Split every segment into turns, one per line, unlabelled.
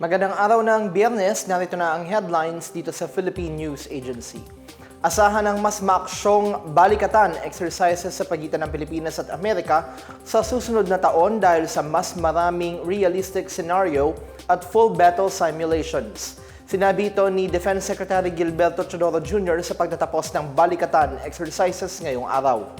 Magandang araw ng biyernes, narito na ang headlines dito sa Philippine News Agency. Asahan ng mas maaksyong balikatan exercises sa pagitan ng Pilipinas at Amerika sa susunod na taon dahil sa mas maraming realistic scenario at full battle simulations. Sinabi ito ni Defense Secretary Gilberto Chodoro Jr. sa pagtatapos ng balikatan exercises ngayong araw.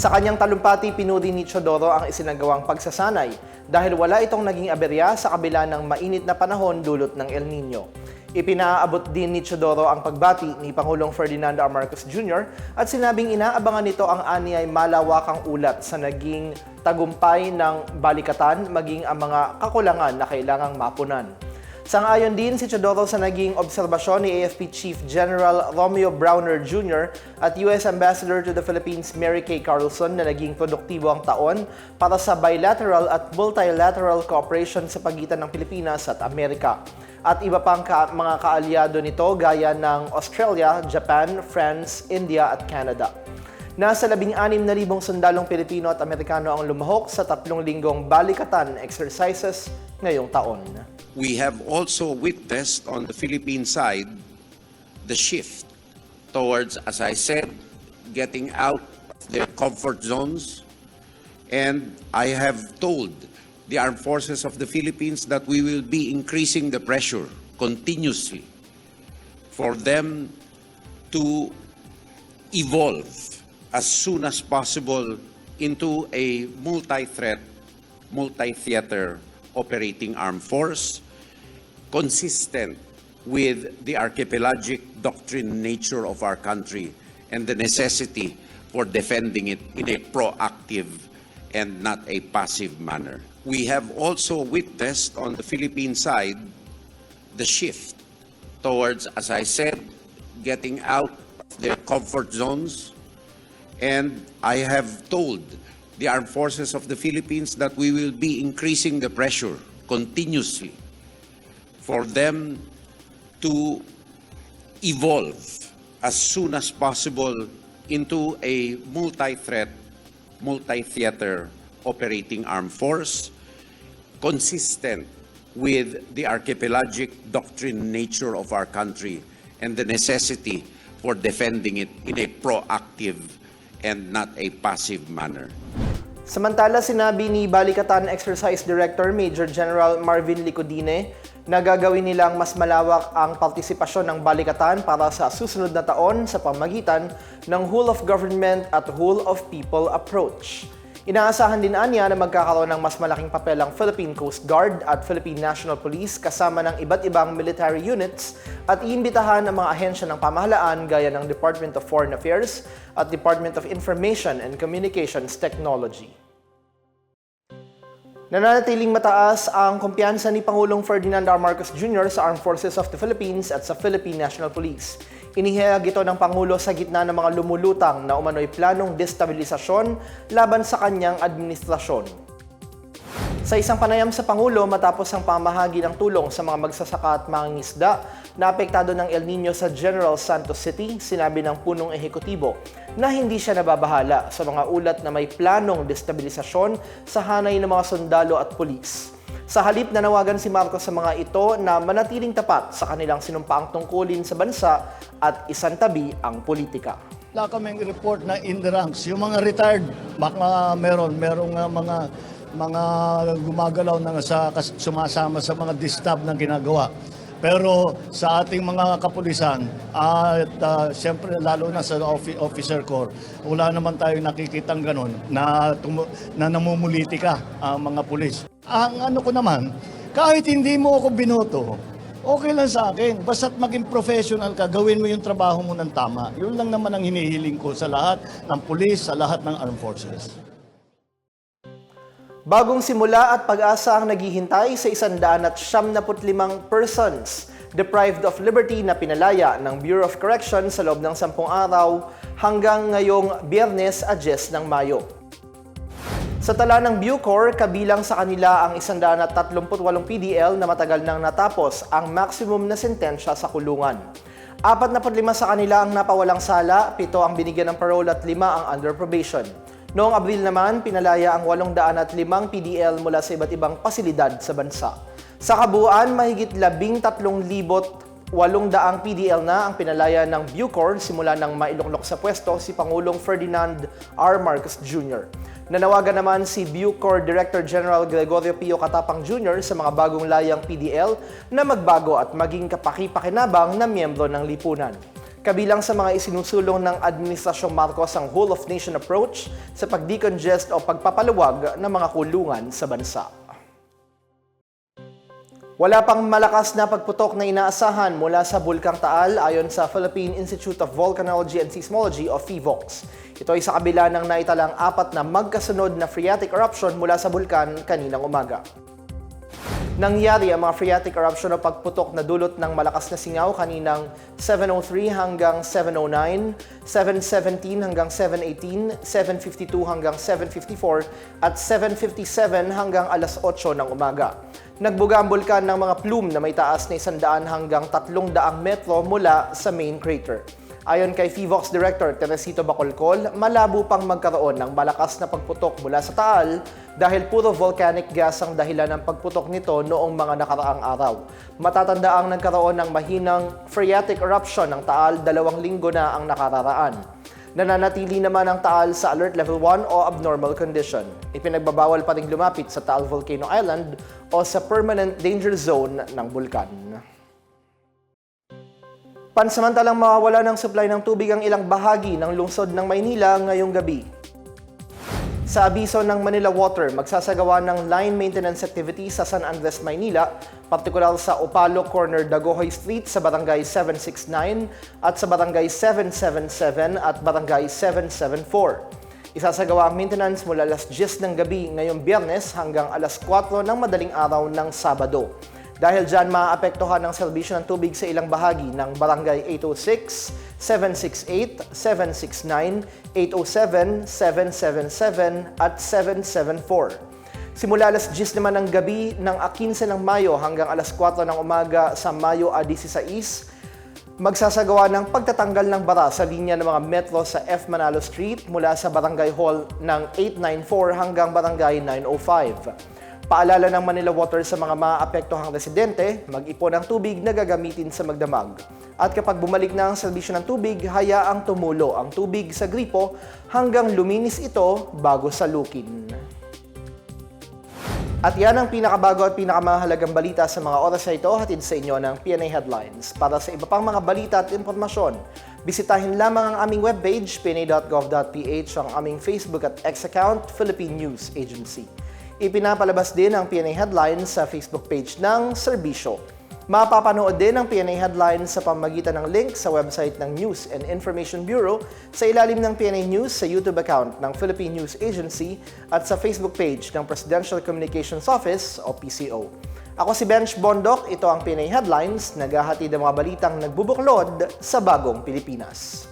Sa kanyang talumpati, pinuri ni Chodoro ang isinagawang pagsasanay dahil wala itong naging aberya sa kabila ng mainit na panahon dulot ng El Nino. Ipinaabot din ni Chodoro ang pagbati ni Pangulong Ferdinand R. Marcos Jr. at sinabing inaabangan nito ang aniyay malawakang ulat sa naging tagumpay ng balikatan maging ang mga kakulangan na kailangang mapunan. Sangayon din si Chodoro sa naging obserbasyon ni AFP Chief General Romeo Browner Jr. at US Ambassador to the Philippines Mary Kay Carlson na naging produktibo ang taon para sa bilateral at multilateral cooperation sa pagitan ng Pilipinas at Amerika. At iba pang ka- mga kaalyado nito gaya ng Australia, Japan, France, India at Canada. Nasa 16,000 sundalong Pilipino at Amerikano ang lumahok sa tatlong linggong balikatan exercises ngayong taon.
We have also witnessed on the Philippine side the shift towards, as I said, getting out of their comfort zones. And I have told the armed forces of the Philippines that we will be increasing the pressure continuously for them to evolve as soon as possible into a multi-threat, multi-theater operating armed force consistent with the archipelagic doctrine nature of our country and the necessity for defending it in a proactive and not a passive manner. We have also witnessed on the Philippine side the shift towards, as I said, getting out of their comfort zones. And I have told the armed forces of the Philippines that we will be increasing the pressure continuously for them to evolve as soon as possible into a multi-threat, multi-theater operating armed force consistent with the archipelagic doctrine nature of our country and the necessity for defending it in a proactive and not a passive manner.
Samantala, sinabi ni Balikatan Exercise Director Major General Marvin Licodine na gagawin nilang mas malawak ang partisipasyon ng Balikatan para sa susunod na taon sa pamagitan ng whole of government at whole of people approach. Inaasahan din anya na magkakaroon ng mas malaking papel ang Philippine Coast Guard at Philippine National Police kasama ng iba't ibang military units at iimbitahan ang mga ahensya ng pamahalaan gaya ng Department of Foreign Affairs at Department of Information and Communications Technology. Nananatiling mataas ang kumpiyansa ni Pangulong Ferdinand R. Marcos Jr. sa Armed Forces of the Philippines at sa Philippine National Police. Inihayag ito ng Pangulo sa gitna ng mga lumulutang na umano'y planong destabilisasyon laban sa kanyang administrasyon. Sa isang panayam sa Pangulo matapos ang pamahagi ng tulong sa mga magsasaka at mangingisda na apektado ng El Nino sa General Santos City, sinabi ng punong ehekutibo na hindi siya nababahala sa mga ulat na may planong destabilisasyon sa hanay ng mga sundalo at pulis. Sa halip nanawagan si Marcos sa mga ito na manatiling tapat sa kanilang sinumpaang tungkulin sa bansa at isantabi ang politika.
Wala kaming report na in the ranks. Yung mga retired, baka meron, merong uh, mga mga gumagalaw na sa sumasama sa mga distab na ginagawa. Pero sa ating mga kapulisan at uh, siyempre lalo na sa offi- officer corps, wala naman tayong nakikitang ganun na, na namumulitika ang mga pulis. Ang ano ko naman, kahit hindi mo ako binoto, okay lang sa akin. Basta't maging professional ka, gawin mo yung trabaho mo ng tama. Yun lang naman ang hinihiling ko sa lahat ng pulis, sa lahat ng armed forces.
Bagong simula at pag-asa ang naghihintay sa 175 persons deprived of liberty na pinalaya ng Bureau of Corrections sa loob ng 10 araw hanggang ngayong biyernes a 10 ng Mayo. Sa tala ng Bucor, kabilang sa kanila ang 138 PDL na matagal nang natapos ang maximum na sentensya sa kulungan. 45 sa kanila ang napawalang sala, 7 ang binigyan ng parole at 5 ang under probation. Noong Abril naman, pinalaya ang 805 PDL mula sa iba't ibang pasilidad sa bansa. Sa kabuuan, mahigit labing tatlong libot walong daang PDL na ang pinalaya ng Bucor simula nang mailuklok sa pwesto si Pangulong Ferdinand R. Marcos Jr. Nanawagan naman si Bucor Director General Gregorio Pio Katapang Jr. sa mga bagong layang PDL na magbago at maging kapaki-pakinabang na miyembro ng lipunan. Kabilang sa mga isinusulong ng Administrasyong Marcos ang whole of nation approach sa pag-decongest o pagpapaluwag ng mga kulungan sa bansa. Wala pang malakas na pagputok na inaasahan mula sa Bulkang Taal ayon sa Philippine Institute of Volcanology and Seismology o PHIVOLCS. Ito ay sa kabila ng naitalang apat na magkasunod na phreatic eruption mula sa bulkan kaninang umaga. Nangyari ang mga phreatic eruption o pagputok na dulot ng malakas na singaw kaninang 7.03 hanggang 7.09, 7.17 hanggang 7.18, 7.52 hanggang 7.54 at 7.57 hanggang alas 8 ng umaga. Nagbuga ang bulkan ng mga plume na may taas na 100 hanggang 300 metro mula sa main crater. Ayon kay FIVOX Director Teresito Bacolcol, malabo pang magkaroon ng malakas na pagputok mula sa Taal dahil puro volcanic gas ang dahilan ng pagputok nito noong mga nakaraang araw. Matatanda ang nagkaroon ng mahinang phreatic eruption ng Taal dalawang linggo na ang nakararaan. Nananatili naman ang Taal sa Alert Level 1 o Abnormal Condition. Ipinagbabawal pa rin lumapit sa Taal Volcano Island o sa Permanent Danger Zone ng bulkan. Pansamantalang mawawala ng supply ng tubig ang ilang bahagi ng lungsod ng Maynila ngayong gabi. Sa abiso ng Manila Water, magsasagawa ng line maintenance activity sa San Andres, Maynila, partikular sa Opalo Corner, Dagohoy Street sa Barangay 769 at sa Barangay 777 at Barangay 774. Isasagawa ang maintenance mula alas 10 ng gabi ngayong biyernes hanggang alas 4 ng madaling araw ng Sabado. Dahil dyan, maaapektuhan ang serbisyo ng tubig sa ilang bahagi ng Barangay 806, 768, 769, 807, 777 at 774. Simula alas 10 naman ng gabi ng 15 ng Mayo hanggang alas 4 ng umaga sa Mayo a 16, magsasagawa ng pagtatanggal ng bara sa linya ng mga metro sa F. Manalo Street mula sa Barangay Hall ng 894 hanggang Barangay 905. Paalala ng Manila Water sa mga maapektuhang residente, mag-ipon ng tubig na gagamitin sa magdamag. At kapag bumalik na ang serbisyo ng tubig, hayaang tumulo ang tubig sa gripo hanggang luminis ito bago salukin. At yan ang pinakabago at pinakamahalagang balita sa mga oras na ito hatid sa inyo ng PNA Headlines. Para sa iba pang mga balita at impormasyon, bisitahin lamang ang aming webpage, pna.gov.ph, ang aming Facebook at X account, Philippine News Agency. Ipinapalabas din ang PNA Headlines sa Facebook page ng Serbisyo. Mapapanood din ang PNA Headlines sa pamagitan ng link sa website ng News and Information Bureau sa ilalim ng PNA News sa YouTube account ng Philippine News Agency at sa Facebook page ng Presidential Communications Office o PCO. Ako si Bench Bondok, ito ang PNA Headlines, naghahatid ng mga balitang nagbubuklod sa bagong Pilipinas.